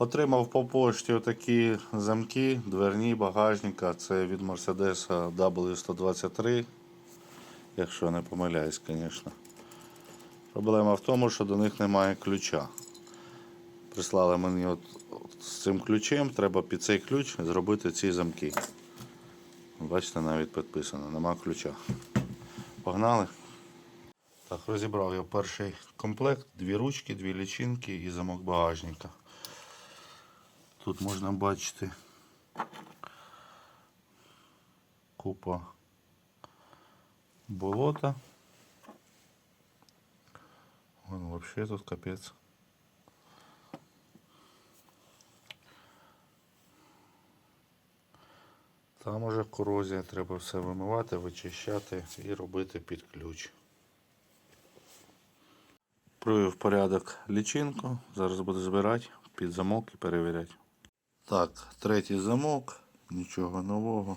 Отримав по пошті отакі замки, дверні багажника. Це від Mercedes W123. Якщо не помиляюсь, звісно. Проблема в тому, що до них немає ключа. Прислали мені от, от з цим ключем, треба під цей ключ зробити ці замки. Бачите, навіть підписано, нема ключа. Погнали. Так, розібрав я перший комплект, дві ручки, дві лічинки і замок багажника. Тут можна бачити купа болота. Вон вообще тут капець. Там уже корозія, треба все вимивати, вичищати і робити під ключ. Привів в порядок лічинку. Зараз буду збирати під замок і перевіряти. Так, третій замок, нічого нового.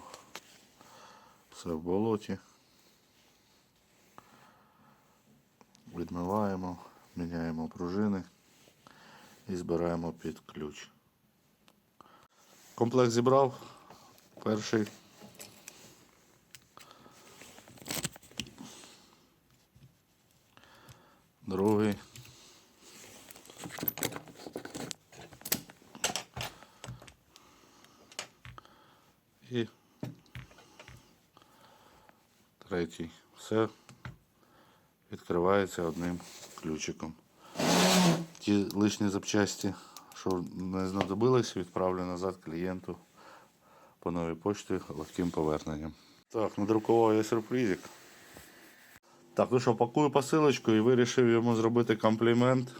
Все в болоті. Відмиваємо, міняємо пружини і збираємо під ключ. Комплект зібрав. Перший. І третій. Все відкривається одним ключиком. Ті лишні запчасті, що не знадобились, відправлю назад клієнту по новій почті легким поверненням. Так, надрукував я сюрпризик. Так, ну що, пакую посилочку і вирішив йому зробити комплімент.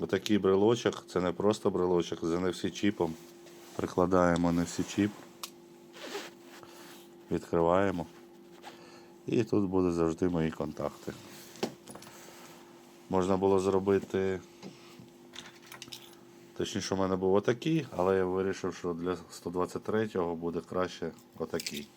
Отакий брелочок. Це не просто брелочок, з NFC чіпом. Прикладаємо NFC чіп. Відкриваємо. І тут будуть завжди мої контакти. Можна було зробити. Точніше, у мене був отакий, але я вирішив, що для 123-го буде краще отакий.